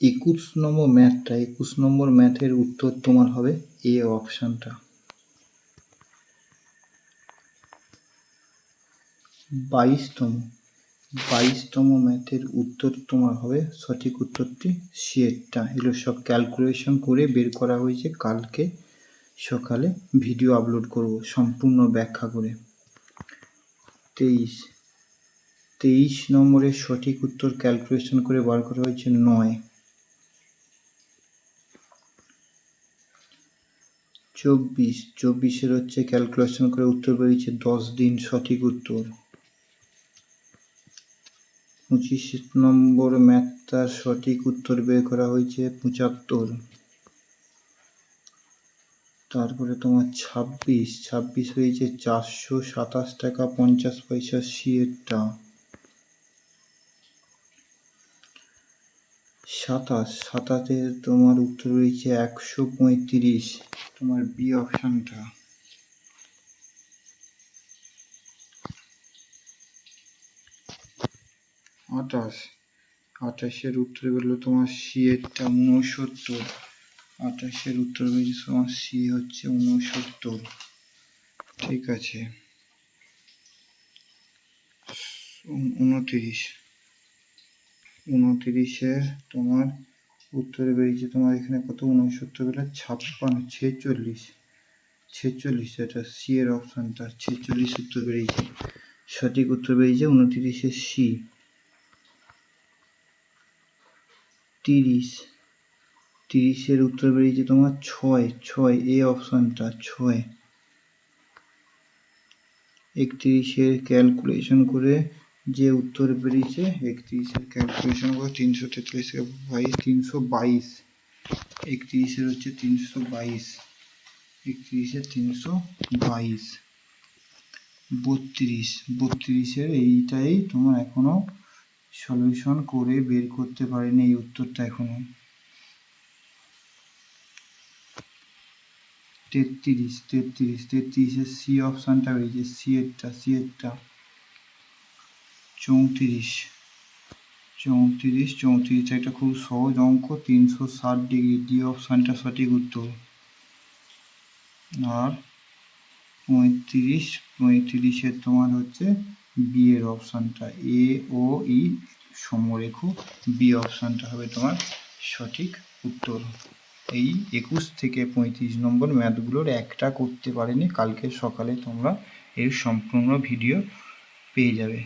একুশ নম্বর ম্যাথটা একুশ নম্বর ম্যাথের উত্তর তোমার হবে এ অপশানটা। বাইশতম বাইশতম ম্যাথের উত্তর তোমার হবে সঠিক উত্তরটি সিয়েরটা এগুলো সব ক্যালকুলেশন করে বের করা হয়েছে কালকে সকালে। ভিডিও আপলোড করব সম্পূর্ণ ব্যাখ্যা করে। তেইশ তেইশ নম্বরের সঠিক উত্তর ক্যালকুলেশন করে বার করা হয়েছে নয়। চব্বিশ, চব্বিশের হচ্ছে ক্যালকুলেশন করে উত্তর বেরিয়েছে দশ দিন সঠিক উত্তর। পঁচিশ নম্বর ম্যাথটার সঠিক উত্তর বের করা হয়েছে পঁচাত্তর। তারপরে তোমার ছাব্বিশ ছাব্বিশ হয়েছে চারশো সাতাশ টাকা পঞ্চাশ পয়সা সিয়েরটা সাতাশ, সাতাশে তোমার উত্তর রয়েছে একশো পঁয়ত্রিশ। তোমার বি অপশানটা আঠাশ। আঠাশের উত্তর বেরোলো তোমার সিয়েরটা উনসত্তর আঠাশের উত্তর বেরিয়েছে তোমার সি হচ্ছে উনসত্তর ঠিক আছে। উনতিরিশ উনতিরিশের তোমার উত্তরে বেরিয়েছে তোমার এখানে কত উনসত্তর বেলা? ছাপ্পান্ন, ছেচল্লিশ। ছেচল্লিশ, এটা সি এর অপশানটা ছেচল্লিশ উত্তর বেরিয়েছে। সঠিক উত্তর বেরিয়েছে উনত্রিশে সি তিরিশ। তিরিশের উত্তর বেরিয়েছে তোমার ছয়। ছয় এ অপশানটা ছয়। একত্রিশের ক্যালকুলেশন করে যে উত্তর বেরিয়েছে, একত্রিশের ক্যালকুলেশন করে, তিনশো তেত্রিশ বাইশ তিনশো বাইশ। একত্রিশের হচ্ছে তিনশো বাইশ। একত্রিশের তিনশো বাইশ। বত্রিশ। বত্রিশের এইটাই তোমার এখনও সলিউশন করে বের করতে পারিনি এই উত্তরটা এখনও তেত্রিশ তেত্রিশ তেত্রিশের সি অপশানটা বেরিয়েছে সি এরটা সি এরটা চৌত্রিশ চৌত্রিশ চৌত্রিশ একটা খুব সহজ অঙ্ক, তিনশো ষাট ডিগ্রি ডি অপশানটা সঠিক উত্তর। আর পঁয়ত্রিশ পঁয়ত্রিশের তোমার হচ্ছে বি এর অপশানটা এ ও ই সমরেখ বি অপশানটা হবে তোমার সঠিক উত্তর। এই একুশ থেকে পঁয়ত্রিশ নম্বর ম্যাথগুলোর একটা করতে পারেনি, কালকে সকালে তোমরা এর সম্পূর্ণ ভিডিও পেয়ে যাবে।